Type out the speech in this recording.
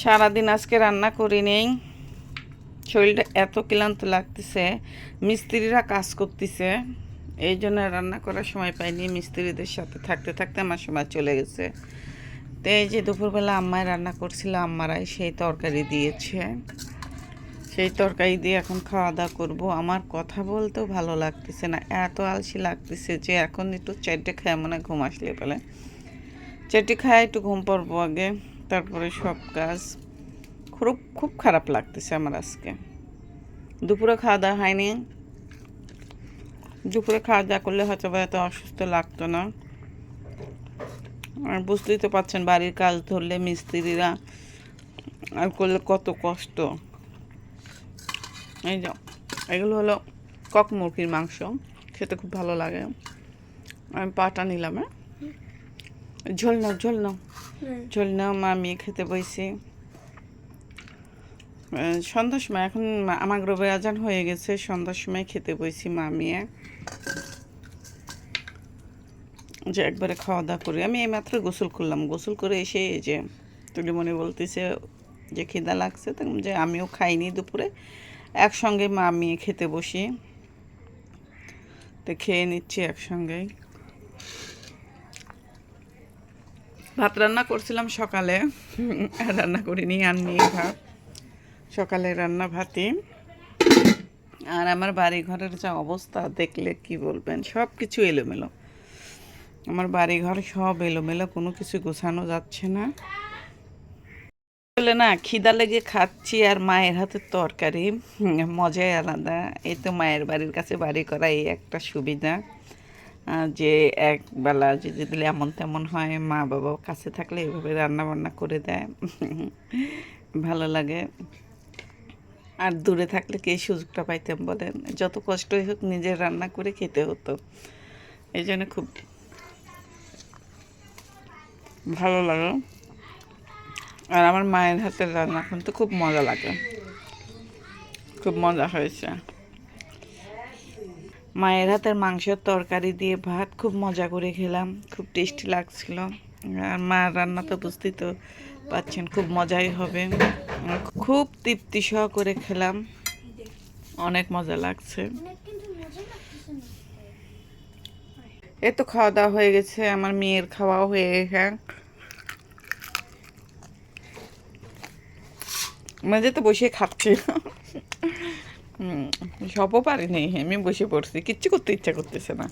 সারাদিন আজকে রান্না করি নেই। শরীরটা এত ক্লান্ত লাগতেছে, মিস্ত্রিরা কাজ করতেছে। এই জন্য রান্না করার সময় পাইনি, মিস্ত্রিদের সাথে থাকতে থাকতে আমার সময় চলে গেছে। তো এই যে দুপুরবেলা আম্মায় রান্না করছিল, আম্মারাই সেই তরকারি দিয়েছে। সেই তরকারি দিয়ে এখন খাওয়া দাওয়া করব। আমার কথা বলতেও ভালো লাগতেছে না, এত আলসি লাগতেছে যে এখন একটু চারটে খায় মনে ঘুম আসলে পেলে চারটে খায় একটু ঘুম পড়ব আগে। তারপরে সব কাজ খুব খুব খারাপ লাগতেছে আমার আজকে। দুপুরে খাওয়া দাওয়া হয়নি। দুপুরে খাওয়া দাওয়া করলে হয়তো বা এত অসুস্থ লাগতো না। আর বুঝতেই তো পারছেন বাড়ির কাজ ধরলে মিস্ত্রিরা আর করলে কত কষ্ট। এই যে, এগুলো হলো কক মুরগির মাংস, খেতে খুব ভালো লাগে। আমি পাটা নিলাম হ্যাঁ? ঝোল নাও ঝোল নাও ঝোল নাও মা মেয়ে খেতে বইছি। সন্ধ্যার সময় এখন আমার গ্রবে আজান হয়ে গেছে সন্ধ্যার সময় খেতে বইছি মা মেয়ে যে একবারে খাওয়া দাওয়া করি। আমি এইমাত্র গোসল করলাম। গোসল করে এসে এই যে তুলিমণি বলতেছে যে খিদা লাগছে তো যে আমিও খাইনি দুপুরে। একসঙ্গে মা মেয়ে খেতে বসি। তো খেয়ে নিচ্ছি একসঙ্গেই। ভাত রান্না করছিলাম সকালে। রান্না করিনি, আর নেই ভাত। সকালে রান্না ভাতই। আর আমার বাড়ি ঘরের যা অবস্থা, দেখলে কি বলবেন? সব কিছু এলোমেলো। আমার বাড়ি ঘর সব এলোমেলো, কোনো কিছু গোছানো যাচ্ছে না। বলে না, খিদা লেগে খাচ্ছি আর মায়ের হাতের তরকারি। মজাই আলাদা। এই তো মায়ের বাড়ির কাছে বাড়ি করা এই একটা সুবিধা। যে একবেলা যদি দিলে এমন তেমন হয়, মা বাবাও কাছে থাকলে এভাবে রান্না বান্না করে দেয়। ভালো লাগে। আর দূরে থাকলে কি সুযোগটা পাইতাম বলেন? যত কষ্টই হোক নিজের রান্না করে খেতে হতো। এই জন্য খুব ভালো লাগে। আর আমার মায়ের হাতের রান্না কিন্তু খুব মজা লাগে। খুব মজা হয়েছে। মায়ের হাতের মাংসের তরকারি দিয়ে ভাত খুব মজা করে খেলাম, খুব টেস্টি লাগছিল। আর মার রান্না তো বুঝতেই তো পাচ্ছেন, খুব মজাই হবে। খুব তৃপ্তি সহ করে খেলাম। অনেক মজা লাগছে। এই তো খাওয়া দাওয়া হয়ে গেছে, আমার মেয়ের খাওয়াও হয়ে গেছে। মাঝে তো বসে খাচ্ছি। হুম, পারি পারিনি আমি বসে পড়ছি কিচ্ছু করতে ইচ্ছা করতেছে না।